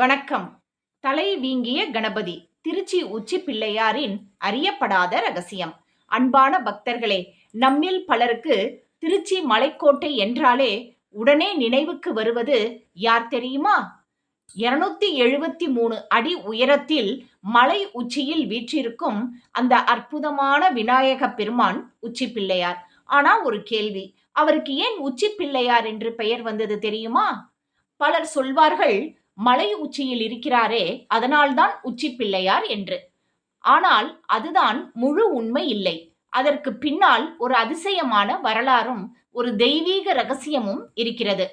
வணக்கம். தலை வீங்கிய கணபதி திருச்சி உச்சி பிள்ளையாரின் அறியப்படாத ரகசியம். அன்பான பக்தர்களே நம்மில் பலருக்கு திருச்சி மலைக்கோட்டை என்றாலே உடனே நினைவுக்கு வருவது யார் தெரியுமா? இருநூத்தி எழுபத்தி மூணு அடி உயரத்தில் மலை உச்சியில் வீற்றிருக்கும் அந்த அற்புதமான விநாயக பெருமான் உச்சி பிள்ளையார். ஆனா ஒரு கேள்வி அவருக்கு ஏன் உச்சி பிள்ளையார் என்று பெயர் வந்தது தெரியுமா? பலர் சொல்வார்கள் மலை உச்சியில் இருக்கிறாரே அதனால்தான் உச்சி பிள்ளையார் என்று. ஆனால் அதுதான் முழு உண்மை இல்லை. அதற்கு பின்னால் ஒரு அதிசயமான வரலாறும் ஒரு தெய்வீக ரகசியமும் இருக்கிறது.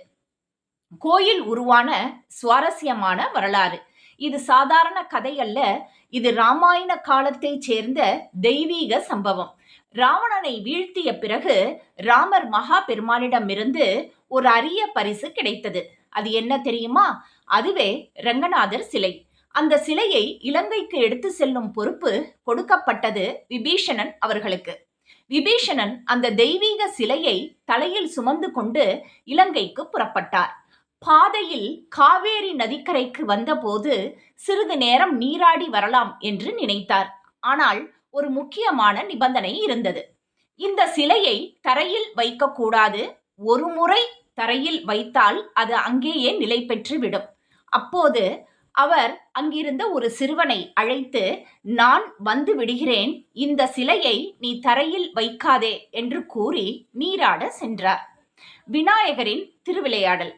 கோயில் உருவான சுவாரஸ்யமான வரலாறு. இது சாதாரண கதை அல்ல. இது ராமாயண காலத்தைச் சேர்ந்த தெய்வீக சம்பவம். ராவணனை வீழ்த்திய பிறகு ராமர் மகா பெருமானிடமிருந்து ஒரு அரிய பரிசு கிடைத்தது. அது என்ன தெரியுமா? அதுவே ரங்கநாதர் சிலை. அந்த சிலையை இலங்கைக்கு எடுத்து செல்லும் பொறுப்பு கொடுக்கப்பட்டது விபீஷணன் அவர்களுக்கு. விபீஷணன் அந்த தெய்வீக சிலையை தலையில் சுமந்து கொண்டு இலங்கைக்கு புறப்பட்டார். பாதையில் காவேரி நதிக்கரைக்கு வந்தபோது சிறிது நேரம் நீராடி வரலாம் என்று நினைத்தார். ஆனால் ஒரு முக்கியமான நிபந்தனை இருந்தது. இந்த சிலையை தரையில் வைக்கக்கூடாது. ஒரு முறை தரையில் வைத்தால் அது அங்கேயே நிலை பெற்றுவிடும். அப்போது அவர் அங்கிருந்த ஒரு சிறுவனை அழைத்து நான் வந்து விடுகிறேன். இந்த சிலையை நீ தரையில் வைக்காதே என்று கூறி நீராட சென்றார். விநாயகரின் திருவிளையாடல்.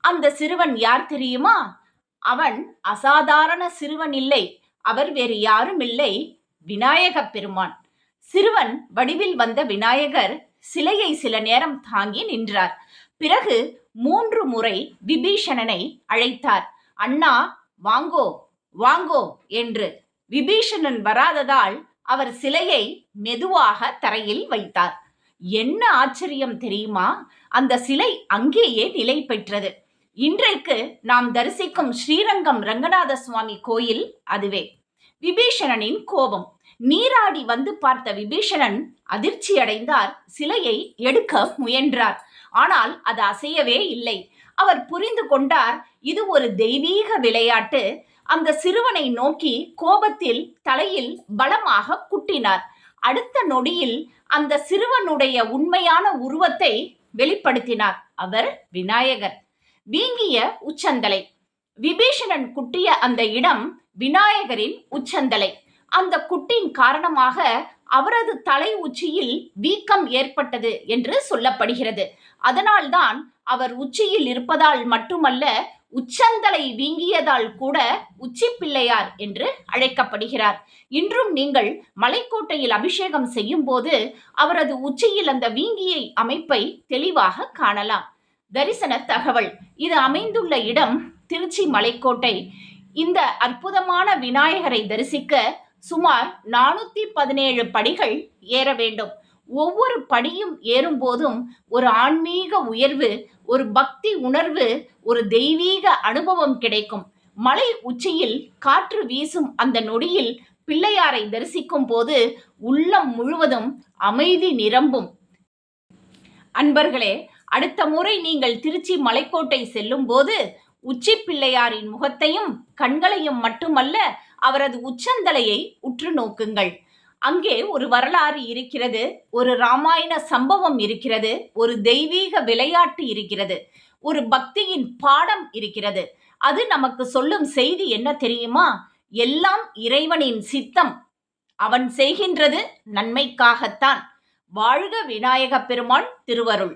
அந்த சிறுவன் யார் தெரியுமா? அவன் அசாதாரண சிறுவன் இல்லை. அவர் வேறு யாரும் இல்லை. விநாயக பெருமான். சிறுவன் வடிவில் வந்த விநாயகர் சிலையை சில நேரம் தாங்கி நின்றார். பிறகு மூன்று முறை விபீஷணனை அழைத்தார். அண்ணா வாங்கோ வாங்கோ என்று. விபீஷணன் வராததால் அவர் சிலையை மெதுவாக தரையில் வைத்தார். என்ன ஆச்சரியம் தெரியுமா? அந்த சிலை அங்கேயே நிலை பெற்றது. இன்றைக்கு நாம் தரிசிக்கும் ஸ்ரீரங்கம் ரங்கநாத சுவாமி கோயில் அதுவே. விபீஷணனின் கோபம். நீராடி வந்து பார்த்த விபீஷணன் அதிர்ச்சி அடைந்தார் சிலையை எடுக்க முயன்றார். ஆனால் அது அசையவே இல்லை. அவர் புரிந்து கொண்டார் இது ஒரு தெய்வீக விளையாட்டு. அந்த சிறுவனை நோக்கி கோபத்தில் தலையில் பலமாக குட்டினார். அடுத்த நொடியில் அந்த சிறுவனுடைய உண்மையான உருவத்தை வெளிப்படுத்தினார். அவர் விநாயகர். வீங்கிய உச்சந்தலை. விபீஷணன் குட்டிய அந்த இடம் விநாயகரின் உச்சந்தலை. அந்த குட்டின் காரணமாக அவரது தலை உச்சியில் வீக்கம் ஏற்பட்டது என்று சொல்லப்படுகிறது. அதனால்தான் அவர் உச்சியில் இருப்பதால் மட்டுமல்ல உச்சந்தலை வீங்கியதால் கூட உச்சி பிள்ளையார் என்று அழைக்கப்படுகிறார். இன்றும் நீங்கள் மலைக்கோட்டையில் அபிஷேகம் செய்யும் போது அவரது உச்சியில் அந்த வீங்கிய அமைப்பை தெளிவாக காணலாம். தரிசன தகவல். இது அமைந்துள்ள இடம் திருச்சி மலைக்கோட்டை. இந்த அற்புதமான விநாயகரை தரிசிக்க சுமார் நானூத்தி பதினேழு படிகள் ஏற வேண்டும். ஒவ்வொரு படியும் ஏறும்போதும் ஒரு ஆன்மீக உயர்வு ஒரு பக்தி உணர்வு ஒரு தெய்வீக அனுபவம் கிடைக்கும். மலை உச்சியில் காற்று வீசும் அந்த நொடியில் பிள்ளையாரை தரிசிக்கும் போது உள்ளம் முழுவதும் அமைதி நிரம்பும். அன்பர்களே அடுத்த முறை நீங்கள் திருச்சி மலைக்கோட்டை செல்லும் போது உச்சி பிள்ளையாரின் முகத்தையும் கண்களையும் மட்டுமல்ல அவரது உச்சந்தலையை உற்று நோக்குங்கள். அங்கே ஒரு வரலாறு இருக்கிறது ஒரு ராமாயண சம்பவம் இருக்கிறது ஒரு தெய்வீக விளையாட்டு இருக்கிறது ஒரு பக்தியின் பாடம் இருக்கிறது. அது நமக்கு சொல்லும் செய்தி என்ன தெரியுமா? எல்லாம் இறைவனின் சித்தம். அவன் செய்கின்றது நன்மைக்காகத்தான். வாழ்க விநாயக பெருமான் திருவருள்.